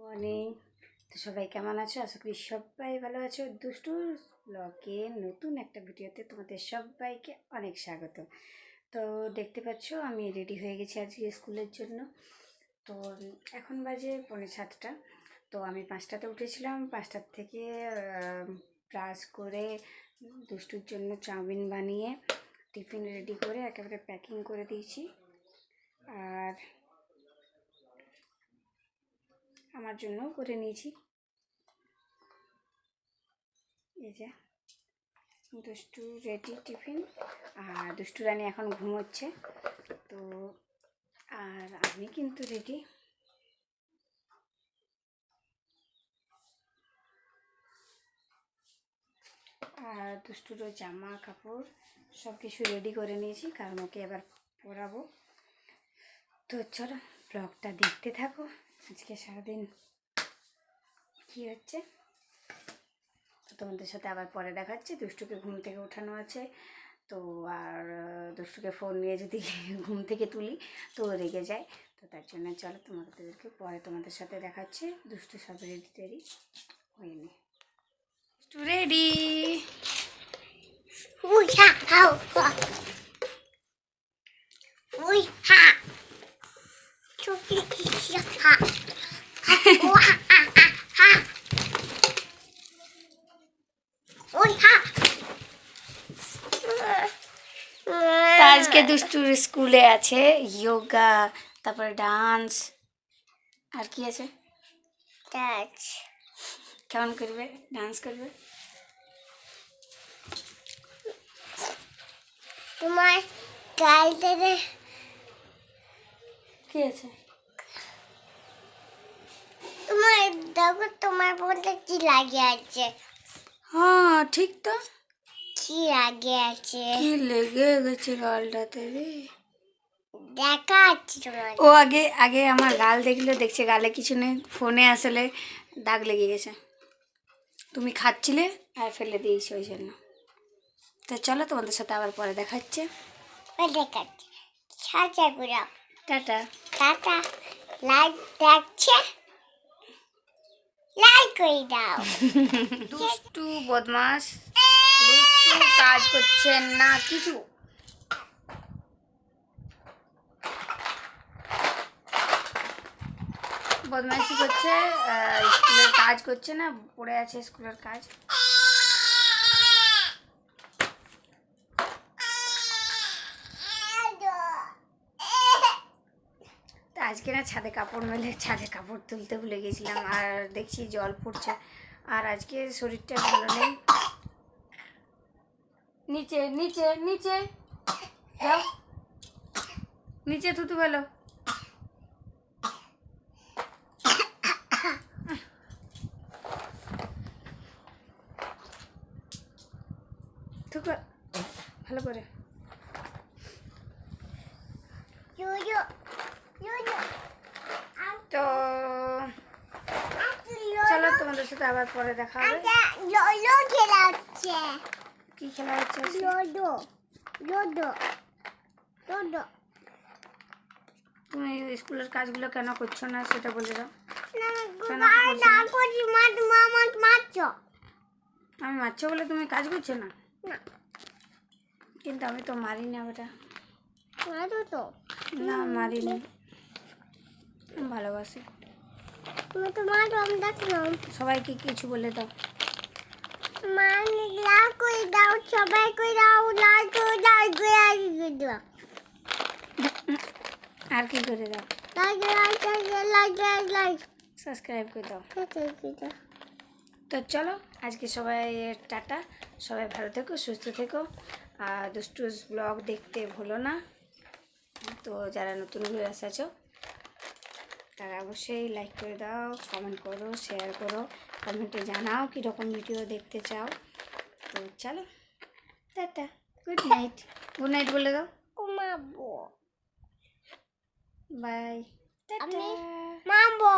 Morning. তো সবাই কেমন আছো? আশা করি সবাই ভালো আছো। দুষ্টু ব্লগে নতুন একটা ভিডিওতে তোমাদের সবাইকে অনেক স্বাগত। তো দেখতে পাচ্ছ, আমি রেডি হয়ে গেছি আজকে স্কুলের জন্য। তো এখন বাজে পৌনে সাতটা। তো আমি পাঁচটাতে উঠেছিলাম। পাঁচটার থেকে ব্রাশ করে দুষ্টুর জন্য চাউমিন বানিয়ে টিফিন রেডি করে একেবারে প্যাকিং করে দিয়েছি আর আমার জন্যও করে নিয়েছি। এই যে, দুষ্টু রেডি টিফিন। আর দুষ্টু রানী এখন ঘুমোচ্ছে। তো, আর আমি কিন্তু রেডি। আর দুষ্টুরও জামা, কাপড় সব কিছু রেডি করে নিয়েছি, কারণ ওকে এবার পরাবো। তো চলো ব্লগটা দেখতে থাকো। আজকে সারাদিন কী হচ্ছে? তোমাদের সাথে আবার পরে দেখাচ্ছি। দুষ্টুকে ঘুম থেকে ওঠানো আছে। তো আর দুষ্টুকে ফোন নিয়ে যদি ঘুম থেকে তুলি, তো রেগে যায়। তো তার জন্য চলো তোমাদেরকে পরে তোমাদের সাথে দেখাচ্ছে। দুষ্টু সব রেডি টেডি হয়ে নি। দুষ্টু রেডি আজকে দুষ্টুর স্কুলে আছে যোগা তারপরে ডান্স আর কি আছে? Touch. কেমন করবে? ডান্স করবে? তোমার গালটাতে কি আছে? তোমার দেখো তোমার বলতে কি লাগে আছে? হ্যাঁ ঠিক তো। কি আগে আছে? কি লেগে গেছে গালটাতে রে? দেখা ও আগে আগে আমার গাল দেখলে দেখছে গালে কিছু নেই ফোনে আসলে দাগ লেগে গেছে। তুমি খাচ্ছিলে আর ফেলে দিয়েছি ওই জন্য। তো চলো তোমাদের সাথে আবার পরে দেখাচ্ছে। দেখাচ্ছে। সাজা পুরো। টাটা। টাটা। লাইক দেখছে। লাইক করে দাও। দুষ্টু বদমাস কাজ করছে না কিছু। বদমাইশি করছে স্কুলের কাজ করছে না, পড়ে আছে স্কুলের কাজ। আজকে না ছাদে কাপড় মেলে, ছাদে কাপড় তুলতে ভুলে গেছিলাম, আর দেখছি জল পড়ছে। আর আজকে শরীরটা ভালো নেই। নিচে নিচে নিচে। যাও নিচে থুতু ভালো থুকু ভালো করে। তো চলো তোমাদের সাথে আবার পরে দেখা হবে। কি খেলা হচ্ছে? লোডো লোডো লোডো। তুমি স্কুলের কাজগুলো কেন করছ না সেটা বলে দাও। আমি মারছো। বলে তুমি কাজ করছ না? কিন্তু আমি তো মারি না ওটা। মারো তো। না মারিনি। ভালোবাসি। তুমি তো মারো আমি দেখলাম। সবাইকে কিছু বলে দাও। আর করে দাও আর কি করে দাও? সাবস্ক্রাইব করে দাও তো চলো আজকে সবাই টাটা। সবাই ভালো থেকো সুস্থ থেকো। আর দুষ্টুস ব্লগ দেখতে ভুলো না। তো যারা নতুন ঘুরে আছো তারা অবশ্যই লাইক করে দাও কমেন্ট করো শেয়ার করো কমেন্টে জানাও কীরকম ভিডিও দেখতে চাও। তো চলো tata good night good night বলে দাও। ঘুমাবো। By tata. মামবো